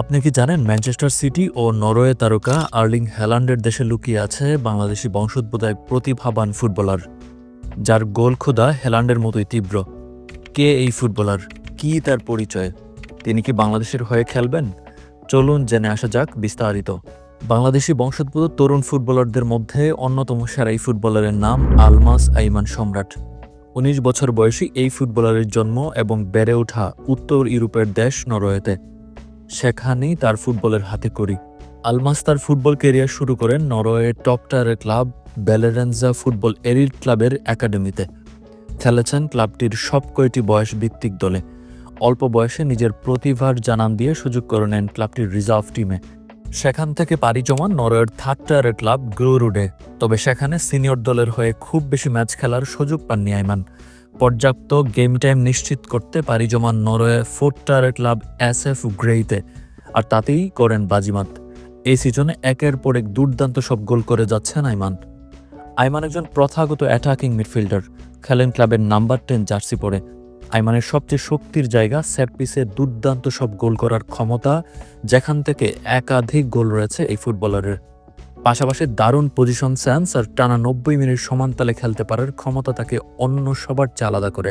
আপনি কি জানেন ম্যানচেস্টার সিটি ও নরওয়ে তারকা আর্লিং হ্যালান্ডের দেশে লুকিয়ে আছে বাংলাদেশি বংশোদ্ভূত এক প্রতিভাবান ফুটবলার? যার গোল খোদা হেলান্ডের মতোই তীব্র। কে এই ফুটবলার? কি তার পরিচয়? তিনি কি বাংলাদেশের হয়ে খেলবেন? চলুন জেনে আসা যাক বিস্তারিত। বাংলাদেশি বংশোদ্ভূত তরুণ ফুটবলারদের মধ্যে অন্যতম সেরা এই ফুটবলারের নাম আলমাস আইমান সম্রাট। উনিশ বছর বয়সী এই ফুটবলারের জন্ম এবং বেড়ে ওঠা উত্তর ইউরোপের দেশ নরওয়েতে। সেখানেই তার ফুটবলের হাতে করি। আলমাস তার ফুটবল কেরিয়ার শুরু করেন নরওয়ের টপ ক্লাব বেলেরেনজা ফুটবল এরিট ক্লাবের একাডেমিতে। খেলেছেন ক্লাবটির সব কয়টি বয়স ভিত্তিক দলে। অল্প বয়সে নিজের প্রতিভার জানান দিয়ে সুযোগ করে নেন ক্লাবটির রিজার্ভ টিমে। সেখান থেকে পাড়ি জমান নরওয়ের থার্ড টায়ারের ক্লাব গ্রোরুডে। তবে সেখানে সিনিয়র দলের হয়ে খুব বেশি ম্যাচ খেলার সুযোগ পাননি আইমান। পর্যাপ্ত গেম টাইম নিশ্চিত করতে পারি জমান নরওয়ে ফোর্থ টায়ারের ক্লাব এস এফ গ্রেইতে, আর তাতেই করেন বাজিমাত। এই সিজনে একের পর এক দুর্দান্ত সব গোল করে যাচ্ছেন আইমান। আইমান একজন প্রথাগত অ্যাটাকিং মিডফিল্ডার খেলেন ক্লাবের নাম্বার টেন জার্সি পরে। আইমানের সবচেয়ে শক্তির জায়গা সেট পিসে দুর্দান্ত সব গোল করার ক্ষমতা, যেখান থেকে একাধিক গোল রয়েছে এই ফুটবলারের। পাশাপাশি দারুণ পজিশন সেন্স আর টানা নব্বই মিনিট সমানতালে খেলতে পারার ক্ষমতা তাকে অন্য সবার চেয়ে আলাদা করে।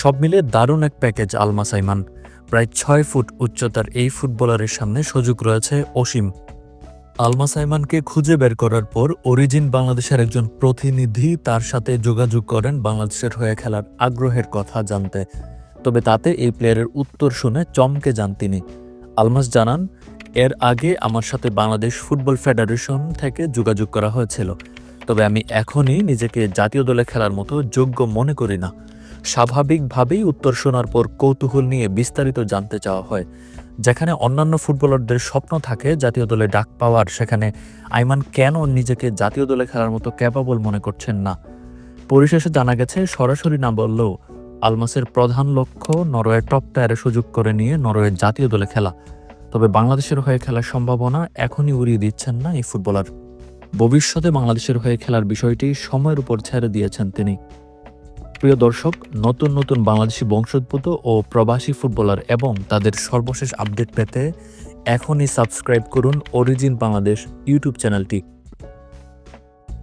সব মিলে দারুণ এক প্যাকেজ আলমা সাইমান প্রায় ছয় ফুট উচ্চতার এই ফুটবলারের সামনে সুযোগ রয়েছে অসীম। আলমা সাইমানকে খুঁজে বের করার পর অরিজিন বাংলাদেশের একজন প্রতিনিধি তার সাথে যোগাযোগ করেন বাংলাদেশের হয়ে খেলার আগ্রহের কথা জানতে। তবে তাতে এই প্লেয়ারের উত্তর শুনে চমকে যান তিনি। আলমাস জানান, এর আগে আমার সাথে বাংলাদেশ ফুটবল ফেডারেশন থেকে যোগাযোগ করা হয়েছিল। তবে আমি এখনই নিজেকে জাতীয় দলে খেলার মতো যোগ্য মনে করি না। স্বাভাবিকভাবেই উত্তর শোনার পর কৌতূহল নিয়ে বিস্তারিত জানতে চাওয়া হয়, যেখানে অন্যান্য ফুটবলারদের স্বপ্ন থাকে জাতীয় দলে ডাক পাওয়ার, সেখানে আইমান কেন নিজেকে জাতীয় দলে খেলার মতো ক্যাপাবল মনে করছেন না? পরিশেষে জানা গেছে, সরাসরি না বললেও আলমাসের প্রধান লক্ষ্য নরওয়ের টপ টায়ারে সুযোগ করে নিয়ে নরওয়ের জাতীয় দলে খেলা। তবে বাংলাদেশের হয়ে খেলার সম্ভাবনা এখনই উড়িয়ে দিচ্ছেন না এই ফুটবলার। ভবিষ্যতে বাংলাদেশের হয়ে খেলার বিষয়টি সময়ের উপর ছেড়ে দিয়েছেন তিনি। প্রিয় দর্শক, নতুন নতুন বাংলাদেশি বংশোদ্ভূত ও প্রবাসী ফুটবলার এবং তাদের সর্বশেষ আপডেট পেতে এখনই সাবস্ক্রাইব করুন অরিজিন বাংলাদেশ ইউটিউব চ্যানেলটি।